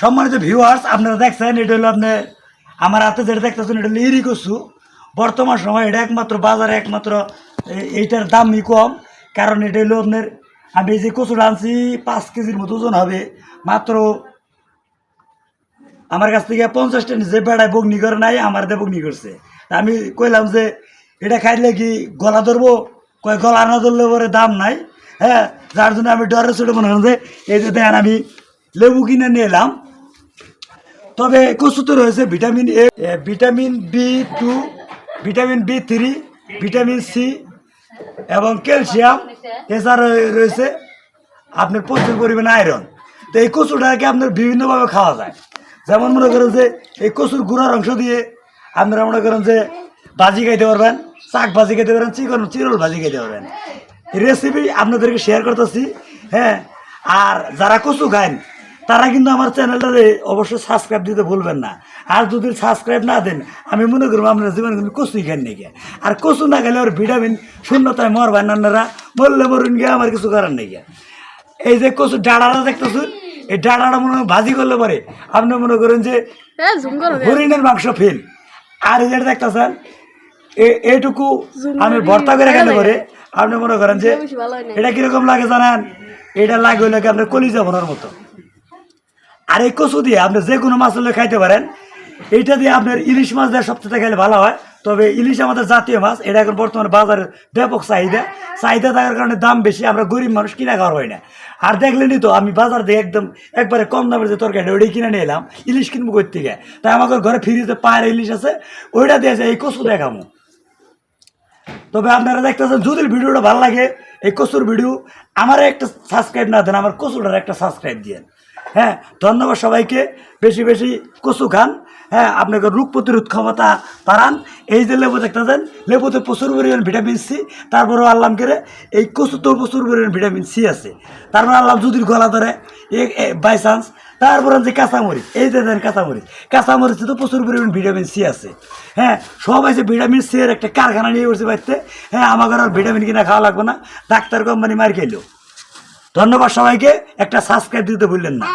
সম্মানিত ভিউয়ার্স আপনারা দেখছেন, এটা হলো আপনি আমার হাতে যেটা দেখতেছেন, এটা হলো ইরি কচু বর্তমান সময় এটা একমাত্র বাজারে, একমাত্র এইটার দামই কম। কারণ এটা হলো আপনার, আমি যে কচুটা আনছি, পাঁচ কেজির মতো ওজন হবে। মাত্র আমার কাছ থেকে পঞ্চাশটা যে বেড়ায় বগ্নি করে নাই, আমার দিয়ে বগ্নি করছে। আমি কইলাম যে, এটা খাইলে কি গলা ধরবো? কয়, গলা না ধরলে পরে দাম নাই। হ্যাঁ যার জন্য আমি ডরে ছোটো মনে হলাম যে, এই যে দেখেন আমি লেবু কিনে নিয়ে এলাম। তবে কচুতে রয়েছে vitamin A vitamin B two vitamin B three vitamin C এবং ক্যালসিয়াম। এছাড়া রয়েছে আপনার প্রচুর পরিমাণে আয়রন তো এই কচুটাকে আপনার বিভিন্নভাবে খাওয়া যায়। যেমন মনে করেন যে এই কচুর গুঁড়ার অংশ দিয়ে আপনারা মনে করেন যে ভাজি খাইতে পারবেন, শাক ভাজি খাইতে পারবেন, চিকন, চিরল ভাজি খাইতে পারবেন। রেসিপি আপনাদেরকে শেয়ার করতেছি হ্যাঁ। আর যারা কচু খান তারা কিন্তু আমার চ্যানেলটাতে অবশ্যই সাবস্ক্রাইব দিতে ভুলবেন না। আর যদি সাবস্ক্রাইব না দেন আমি মনে করব আপনার জীবনে কিন্তু কচুই খান নাকি আর কচু না খেলে ওর ভিটামিন শূন্যতায় মরবেন আপনারা। মরলে মরুন গিয়ে আমার কিছু করার নেই। এই যে কচু ডাড়াটা দেখতেছুন? এই ডাড়াটা মনে হয় ভাজি করলে পরে। আপনি মনে করেন যে। হরিণের মাংস ফেল আর এই যেটা দেখতেছেন? এইটুকু আমি ভর্তা করে খেলে পরে আপনি মনে করেন যে। এটা কীরকম লাগে জানেন? এটা লাগে হইলে আপনার কলিজা ভরার মতো। আর এই কচু দিয়ে আপনি যে কোনো মাছ হলে খাইতে পারেন। এইটা দিয়ে আপনার ইলিশ মাছ দিয়ে সবচেয়ে খাইলে ভালো হয়। তবে ইলিশ আমাদের জাতীয় মাছ, এটা এখন বর্তমানে বাজারে ব্যাপক চাহিদা। চাহিদা থাকার কারণে দাম বেশি, আমরা গরিব মানুষ কিনা খাওয়ার হয় না। আর দেখলেনই তো, আমি বাজার দিয়ে একদম একবারে কম দামের যে তরকারিটা, ওইটাই কিনে নিয়ে এলাম, ইলিশ কিনবো কই থেকে? তাই আমাদের ঘরে ফ্রিতে পায়ের ইলিশ আছে, ওইটা দিয়েছে এই কচু দেখামো। তবে আপনারা দেখতেছেন, যদি ভিডিওটা ভালো লাগে, এই কচুর ভিডিও, আমার একটা সাবস্ক্রাইব না দেন, আমার কচুটার একটা সাবস্ক্রাইব দিয়েন হ্যাঁ ধন্যবাদ সবাইকে। বেশি বেশি কচু খান। হ্যাঁ আপনাকে রোগ প্রতিরোধ ক্ষমতা বাড়ান। এই যে লেবু দেখতেছেন লেবুতে প্রচুর পরিমাণ ভিটামিন সি, তারপরেও আল্লাম করে এই কচুতেও প্রচুর পরিমাণ ভিটামিন সি আছে। তারপরে আল্লাহ যদি গলা ধরে বাই চান্স তারপরে যে কাঁচামরিচ, এই যে দেন কাঁচামরিচ, কাঁচামরিচে তো প্রচুর পরিমাণ ভিটামিন সি আছে। হ্যাঁ সবাই যে ভিটামিন সি এর একটা কারখানা নিয়ে বসে বাড়িতে হ্যাঁ আমাকে আর ভিটামিন কিনা খাওয়া লাগবে না। ডাক্তার কোম্পানি মার খেলো। ধন্যবাদ সবাইকে। একটা সাবস্ক্রাইব দিতে ভুললেন না।